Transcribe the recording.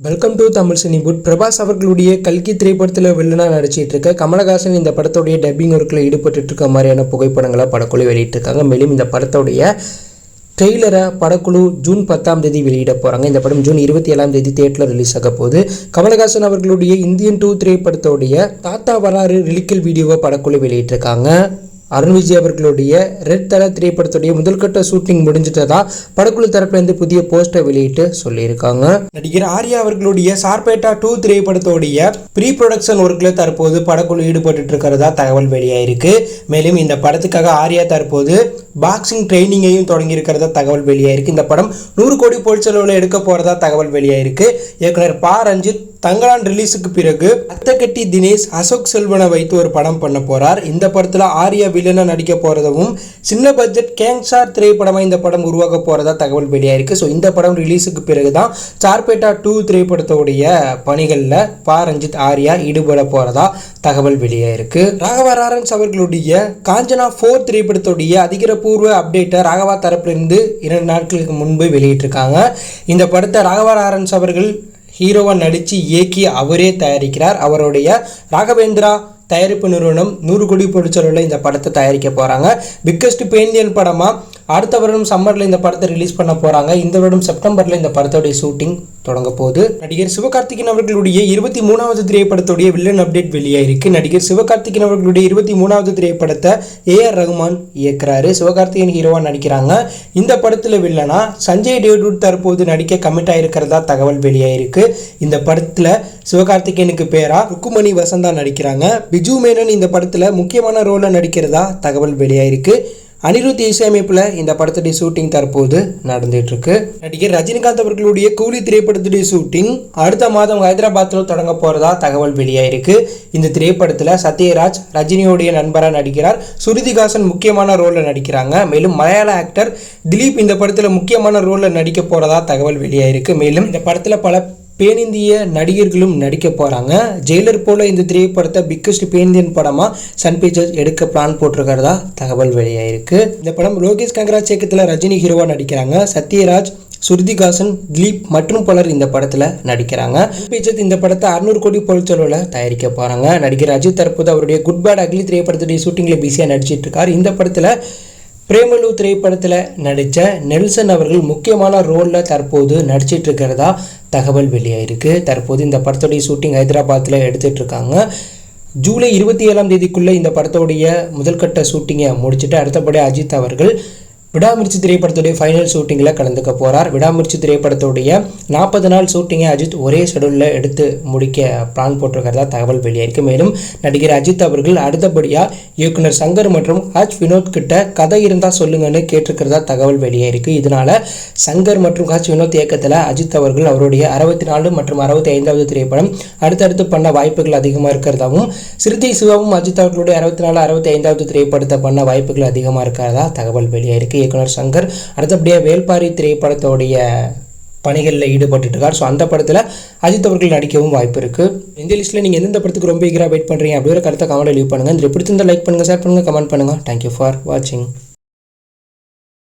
Welcome to Tamil சினிபுட் பிரபாஸ் அவர்களுடைய கல்கி திரைப்படத்தில் வில்லனா நடிச்சிட்டு இருக்க கமலஹாசன் இந்த படத்துடைய டப்பிங் ஒர்க்கில் ஈடுபட்டு இருக்க மாதிரியான புகைப்படங்களை படக்குழு வெளியிட்டிருக்காங்க மேலும் இந்த படத்துடைய ட்ரெய்லரை படக்குழு ஜூன் பத்தாம் தேதி வெளியிட போகிறாங்க இந்த படம் ஜூன் இருபத்தி ஏழாம் தேதி தேட்டரில் ரிலீஸ் ஆக போகுது. கமலஹாசன் அவர்களுடைய இந்தியன் டூ திரைப்படத்துடைய தாத்தா வராறு ரிலிக்கல் வீடியோவை படக்குழு வெளியிட்டிருக்காங்க அருண் விஜய் அவர்களுடைய ரெட் தல திரைப்படத்துடைய முதல்கட்ட ஷூட்டிங் முடிஞ்சிட்டதா? படக்குழு தரப்புலேருந்து புதிய போஸ்டர் வெளியிட்டு சொல்லியிருக்காங்க. நடிகர் ஆர்யா அவர்களுடைய சார்பேட்டா டூ திரைப்படத்துடைய ப்ரீ ப்ரொடக்ஷன் ஒர்க்கில் தற்போது படக்குழு ஈடுபட்டு இருக்கிறதா தகவல் வெளியாயிருக்கு. மேலும் இந்த படத்துக்காக ஆர்யா தற்போது பாக்ஸிங் ட்ரைனிங்கையும் தொடங்கி இருக்கிறதா தகவல் வெளியாயிருக்கு. இந்த படம் நூறு கோடி பொருட்செலவில் எடுக்க போகிறதா தகவல் வெளியாயிருக்கு. இயக்குனர் பா. ரஞ்சித் தங்கலான் ரிலீஸுக்கு பிறகு அத்தகட்டி தினேஷ் அசோக் செல்வனை வைத்து ஒரு படம் பண்ண போகிறார் இந்த படத்தில் ஆர்யா வில்லனாக நடிக்க போறதும் சின்ன பட்ஜெட் கேங்ஸ்டார் திரைப்படமாக இந்த படம் உருவாக்க போகிறதா தகவல் வெளியாயிருக்கு ஸோ இந்த படம் ரிலீஸுக்கு பிறகு தான் சார்பேட்டா டூ திரைப்படத்தோடைய பணிகளில் பா. ரஞ்சித் ஆர்யா ஈடுபட போகிறதா தகவல் வெளியாயிருக்கு ராகவராரன்ஸ் அவர்களுடைய காஞ்சனா ஃபோர் திரைப்படத்துடைய அதிகாரப்பூர்வ அப்டேட்டை ராகவா தரப்பிலிருந்து இரண்டு நாட்களுக்கு முன்பு வெளியிட்டிருக்காங்க. இந்த படத்தை ராகவராரன்ஸ் அவர்கள் ஹீரோவாக நடித்து இயக்கி அவரே தயாரிக்கிறார். அவருடைய ராகவேந்திரா தயாரிப்பு நிறுவனம் நூறு கோடி பொருட்செலவில் இந்த படத்தை தயாரிக்க போகிறாங்க பிக்கஸ்ட் பெயிண்டியன் படமாக அடுத்த வருடம் சம்மரில் இந்த படத்தை ரிலீஸ் பண்ண போகிறாங்க இந்த வருடம் செப்டம்பரில் இந்த படத்துடைய ஷூட்டிங் தொடங்க போது நடிகர் சிவகார்த்திகேயன் அவர்களுடைய இருபத்தி மூணாவது திரைப்படத்துடைய வில்லன் அப்டேட் வெளியாயிருக்கு. நடிகர் சிவகார்த்திகேயன் அவர்களுடைய இருபத்தி மூணாவது திரைப்படத்தை ஏஆர் ரகுமான் இயக்குறாரு. சிவகார்த்திகேயன் ஹீரோவாக நடிக்கிறாங்க. இந்த படத்தில் வில்லனா சஞ்சய் டேவிட் தற்போது நடிக்க கமிட் ஆயிருக்கிறதா தகவல் வெளியாயிருக்கு. இந்த படத்தில் சிவகார்த்திகேயனுக்கு பேரா ருக்குமணி வசந்தா நடிக்கிறாங்க. பிஜு மேனன் இந்த படத்தில் முக்கியமான ரோலை நடிக்கிறதா தகவல் வெளியாயிருக்கு. அனிருத் இசையமைப்பில் இந்த படத்துடைய ஷூட்டிங் தற்போது நடந்துகிட்ருக்கு நடிகர் ரஜினிகாந்த் அவர்களுடைய கூலி திரைப்படத்துடைய ஷூட்டிங் அடுத்த மாதம் ஹைதராபாத்தில் தொடங்க போகிறதா தகவல் வெளியாயிருக்கு. இந்த திரைப்படத்தில் சத்யராஜ் ரஜினியோடைய நண்பராக நடிக்கிறார். சுருதிகாசன் முக்கியமான ரோலில் நடிக்கிறாங்க. மேலும் மலையாள ஆக்டர் திலீப் இந்த படத்தில் முக்கியமான ரோலில் நடிக்க போகிறதா தகவல் வெளியாயிருக்கு. மேலும் இந்த படத்தில் பல பேனிந்திய நடிகர்களும் நடிக்க போகிறாங்க ஜெயிலர் போல இந்த திரைப்படத்தை பிக்கஸ்ட் பேனிந்தியன் படமாக சன் பிக்சர்ஸ் எடுக்க பிளான் போட்டிருக்கிறதா தகவல் வெளியாயிருக்கு. இந்த படம் லோகேஷ் கங்கராஜ் இயக்கத்தில் ரஜினி ஹீரோவாக நடிக்கிறாங்க. சத்யராஜ் சுருதிகாசன் திலீப் மற்றும் பலர் இந்த படத்தில் நடிக்கிறாங்க. பிக்சர்ஸ் இந்த படத்தை அறுநூறு கோடி பொருட்செலவில் தயாரிக்க போகிறாங்க நடிகர் அஜித் தற்போது அவருடைய குட் பேட் அக்லி திரைப்படத்துடைய ஷூட்டிங்கில் பிஸியாக நடிச்சிட்டு இருக்கார். இந்த படத்தில் பிரேமலு திரைப்படத்தில் நடித்த நெல்சன் அவர்கள் முக்கியமான ரோலில் தற்போது நடிச்சிட்டு இருக்கிறதா தகவல் வெளியாயிருக்கு. தற்போது இந்த படத்துடைய ஷூட்டிங் ஹைதராபாத்தில் எடுத்துகிட்டு இருக்காங்க ஜூலை இருபத்தி ஏழாம் தேதிக்குள்ளே இந்த படத்தோடைய முதல்கட்ட ஷூட்டிங்கை முடிச்சுட்டு அடுத்தபடி அஜித் அவர்கள் விடாமிர்ச்சி திரைப்படத்துடைய ஃபைனல் ஷூட்டிங்கில் கலந்துக்க போகிறார் விடாமிர்ச்சி திரைப்படத்துடைய நாற்பது நாள் ஷூட்டிங்கை அஜித் ஒரே ஷெடியூலில் எடுத்து முடிக்க பிளான் போட்டிருக்கிறதா தகவல் வெளியாயிருக்கு. மேலும் நடிகர் அஜித் அவர்கள் அடுத்தபடியாக இயக்குனர் சங்கர் மற்றும் ஹஜ் வினோத் கிட்ட கதை இருந்தால் சொல்லுங்கன்னு கேட்டிருக்கிறதா தகவல் வெளியாயிருக்கு. இதனால் சங்கர் மற்றும் ஹஜ் வினோத் இயக்கத்தில் அஜித் அவர்கள் அவருடைய அறுபத்தி நாலு மற்றும் அறுபத்தி ஐந்தாவது திரைப்படம் அடுத்தடுத்து பண்ண வாய்ப்புகள் அதிகமாக இருக்கிறதாவும் சிறுத்தை சிவாவும் அஜித் அவர்களுடைய அறுபத்தி நாலு அறுபத்தி ஐந்தாவது திரைப்படத்தை பண்ண வாய்ப்புகள் அதிகமாக இருக்கிறதா தகவல் வெளியாயிருக்கு. இயக்குனர் சங்கர். அடுத்தபடியாக வேல்பாரி திரைப்படத்தோடைய பணிகளில் ஈடுபட்டுட்டு இருக்கார் ஸோ அந்த படத்தில் அஜித் அவர்கள் நடிக்கவும் வாய்ப்பு இருக்குது இந்த லிஸ்ட்டில் நீங்கள் எந்தெந்த படத்துக்கு ரொம்ப ஈகராக வெயிட் பண்ணுறீங்க அப்படிங்கிற கருத்தை கமெண்ட்டில் லீவ் பண்ணுங்கள் இந்த பிடிச்சிருந்தால் லைக் பண்ணுங்கள் ஷேர் பண்ணுங்கள் கமெண்ட் பண்ணுங்கள் தேங்க்யூ ஃபார் வாட்சிங்